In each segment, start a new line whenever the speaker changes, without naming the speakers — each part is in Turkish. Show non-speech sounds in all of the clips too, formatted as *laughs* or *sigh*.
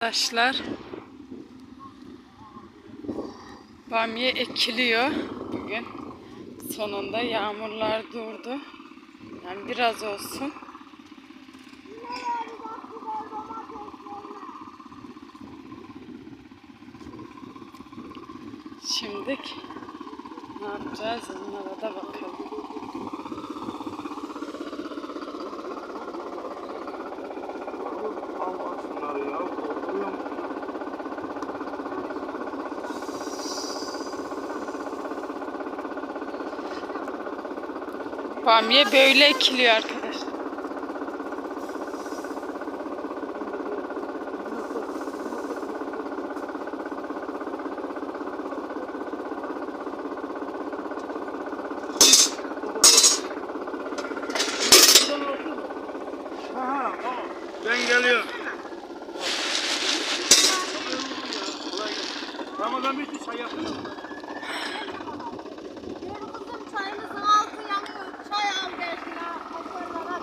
Arkadaşlar bamya ekiliyor bugün. Sonunda yağmurlar durdu. Yani biraz olsun. Şimdi ne yapacağız? Onlara da bakalım.
Allah şunları ya. Korkuyor musun?
Bamya böyle ekiliyor arkadaşlar.
Ben geliyorum. Ramazan bitti çay yaptın.
Yürü kızım çayımızın altı yanıyor. Çay al gelsin ha. Motorlara at.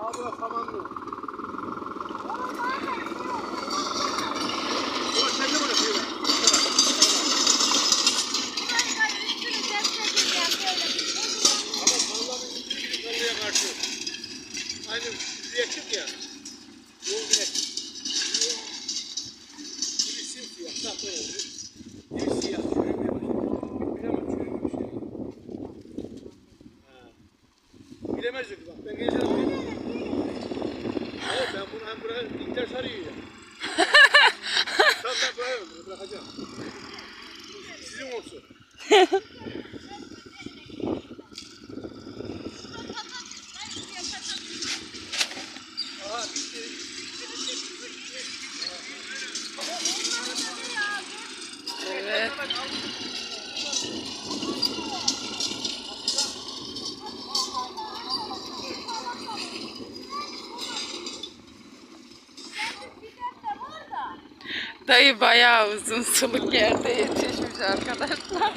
Abi da tamamlı.
Oğlum zaten
Ulan sen de böyle söyle.
şurayı da üstünü destekleyen böyle bir şey.
Ama vallahi bir yukarıya karşı. Aynı buraya çık ya. Yol güneş. Biri simsiyah, tahta oldu. Biri siyah, çürümeye başladı. Bilemem çürümüş ya. Ha. Bilemezdik bak. Ben geçen hafta Evet ben bunu hem buraya intihar sarıyor ya. Tamam ben buraya bunu bırakacağım. Sizin olsun. Aha bitti.
Evet. Dayı bayağı uzun suluk yerde yetişmiş arkadaşlar.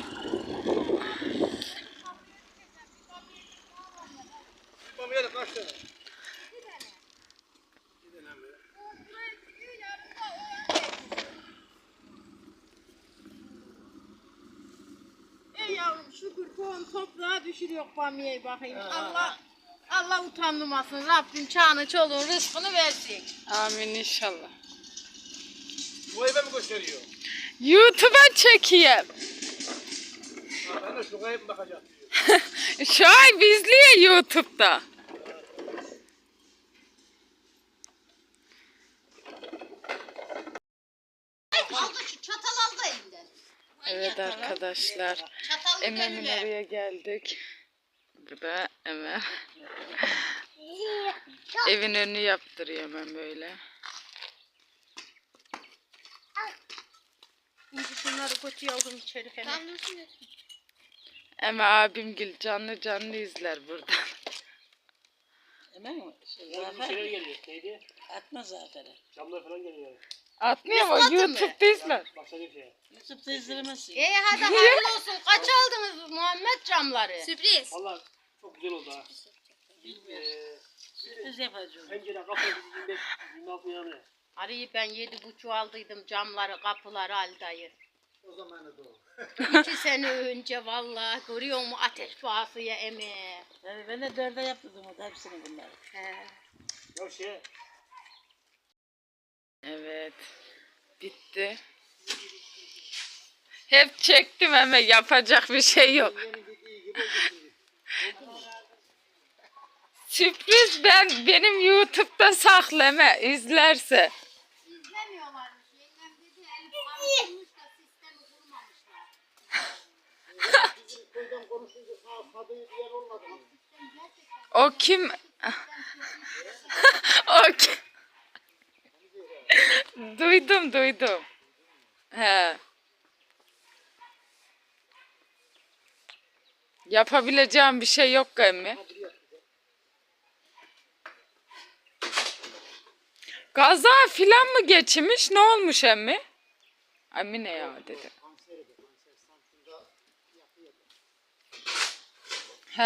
Ey yavrum şükür tohum toprağa düşürüyor bamyayı bakayım. Allah Allah utandırmasın. Rabbim çağını çoluğun rızkını versin.
Amin inşallah.
Bu eve mi gösteriyor?
YouTube'a çekeyim.
Ha, ben de şu eve mi bakacağım diyor. *laughs*
Şu an izliyor YouTube'da.
Aldı şu çatal aldı elinden.
Evet arkadaşlar.
Gönüller.
oraya geldik. Burada Emel. Evin önünü yaptırıyor hemen böyle.
Şimdi şunları kötü yavrum içeri hemen.
Ama abim gül canlı canlı izler burada.
Hemen mi? Şey,
Bir şeyler
zafer
geliyor. Neydi?
atma zaten.
Camlar falan geliyor.
Atmıyor mu? YouTube'da izler.
Baksana bir şey.
YouTube'da izlemezsin.
İyi hadi hayırlı olsun. Kaç aldınız Muhammed camları? Sürpriz.
Valla çok güzel oldu ha. Eee
Sürpriz yapacağım.
pencere kapı 25 26 yani.
Arıyı ben yedi buçuk aldıydım camları kapıları Ali dayı.
O zamanı da o.
İki sene önce vallahi görüyor musun ateş pahasıya eme.
Yani ben de dörde yaptırdım o da hepsini bunları.
He.
Ya şey
Evet. Bitti. Hep çektim ama yapacak bir şey yok. Sürpriz ben benim YouTube'da saklama izlerse. O kim? *laughs* o kim? duydum duydum. He. Yapabileceğim bir şey yok emmi. Gaza filan mı geçmiş? Ne olmuş emmi? Emmi ne ya dedi. He.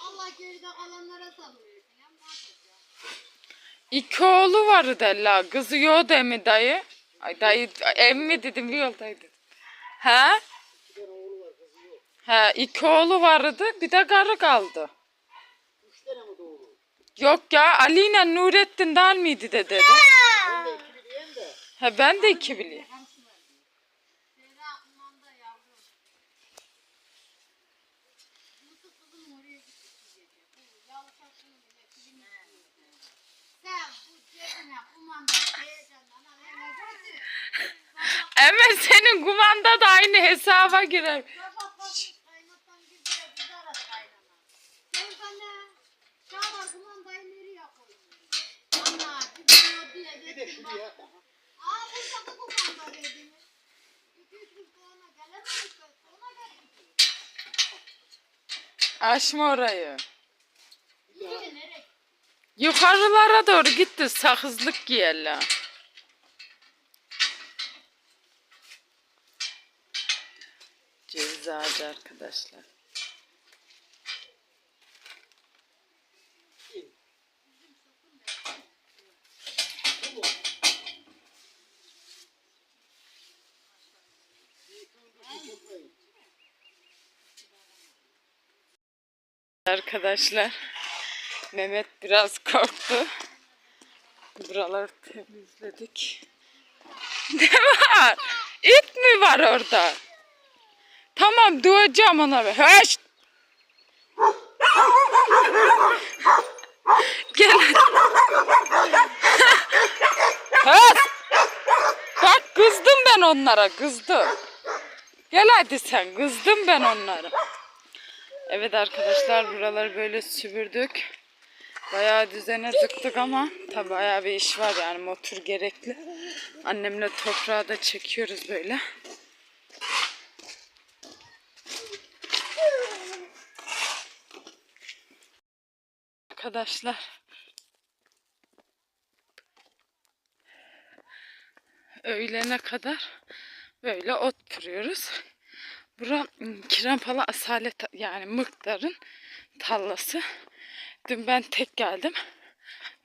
Allah geride kalanlara sabır versin. ya, mahvolacak.
İki oğlu vardı la. Kızı yok değil mi dayı? Ay dayı ev mi dedim bir yoldaydı. He? He iki oğlu vardı bir de karı kaldı.
Üç tane mi doğru?
Yok ya Ali ile Nurettin değil miydi de dedi.
Ben de ikili diyeyim de.
He ben de iki bileyim. Ömer senin kumanda da aynı hesaba girer. Aşma orayı. Yukarılara doğru gitti sakızlık giyerler. Ceviz ağacı arkadaşlar. Arkadaşlar Mehmet biraz korktu. Buraları temizledik. *laughs* Ne var? İp mi var orada? Tamam duyacağım ona. be. Höş! Gel. Höş! Bak kızdım ben onlara kızdım. Gel hadi sen kızdım ben onlara. Evet arkadaşlar buraları böyle süpürdük. Bayağı düzene tıktık ama tabi bayağı bir iş var yani motor gerekli. Annemle toprağı da çekiyoruz böyle. Arkadaşlar öğlene kadar böyle ot kuruyoruz. Bura ım, Kirampalı Asalet yani Mıktar'ın tallası. Dün ben tek geldim.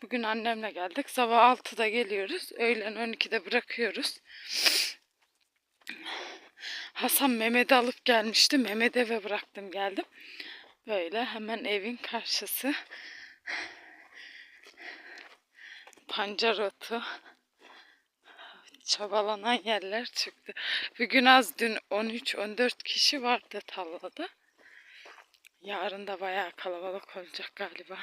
Bugün annemle geldik. Sabah 6'da geliyoruz. Öğlen 12'de bırakıyoruz. Hasan Mehmet'i alıp gelmişti. Mehmet'i eve bıraktım geldim. Böyle hemen evin karşısı. Pancar otu. Çabalanan yerler çıktı. Bugün az dün 13-14 kişi vardı tavlada. Yarın da bayağı kalabalık olacak galiba.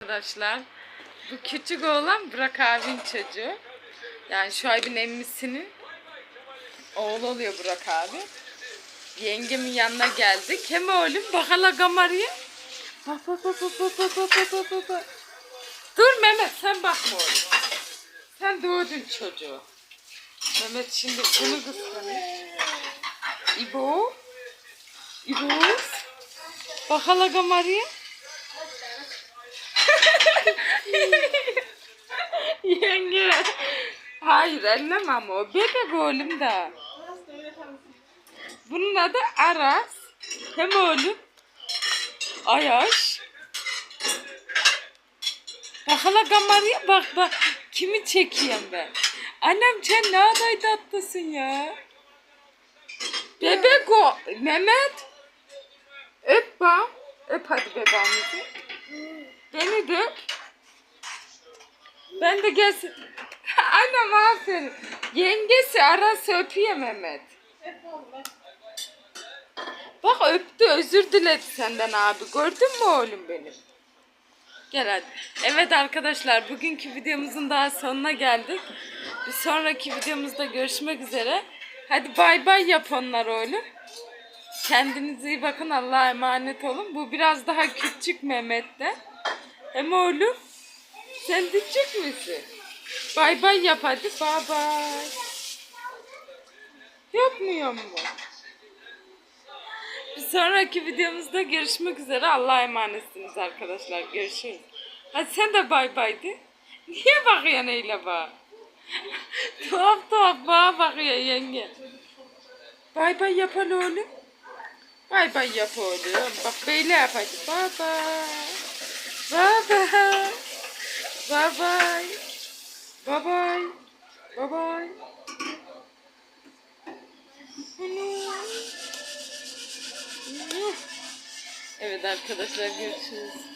Arkadaşlar bu küçük oğlan Burak abinin çocuğu. Yani şu Aybin emmisinin oğlu oluyor Burak abi. Yengemin yanına geldik. Hem oğlum bak hala gamarıya. Bak bak bak bak bak bak bak bak bak. Dur Mehmet sen bakma oğlum. Sen doğdun çocuğu. Mehmet şimdi bunu kıskanıyor. İbo. İbo. Bak hala gamarıya. *laughs* Yenge. Hayır elleme ama o bebek oğlum da. Bunun adı Aras. Hem oğlum. Ayaş. Bak hala kameraya bak bak. Kimi çekeyim ben? Annem sen ne aday tatlısın ya. Bebek o. Mehmet. Öp bak. Öp hadi bebeğimizi. Beni de. Ben de gelsin. *laughs* Annem aferin. Yengesi arası öpüyor Mehmet. Bak öptü özür diledi senden abi. Gördün mü oğlum benim? Gel hadi. Evet arkadaşlar bugünkü videomuzun daha sonuna geldik. Bir sonraki videomuzda görüşmek üzere. Hadi bay bay yap onlar oğlum. Kendinize iyi bakın. Allah'a emanet olun. Bu biraz daha küçük Mehmet'te. Hem oğlum sen küçük müsün? Bay bay yap hadi. Bay bay. Yapmıyor mu? Bir sonraki videomuzda görüşmek üzere. Allah'a emanetsiniz arkadaşlar. Görüşürüz. Hadi sen de bay bay de. Niye bakıyorsun öyle bak? *laughs* tuhaf tuhaf bana bakıyor yenge. Bay bay yap hele oğlum. Bay bay yap oğlum. Bak böyle yap hadi. Bay bay. Bay bay. Bay bay. Bay bay. Bay bay. Evet arkadaşlar görüşürüz.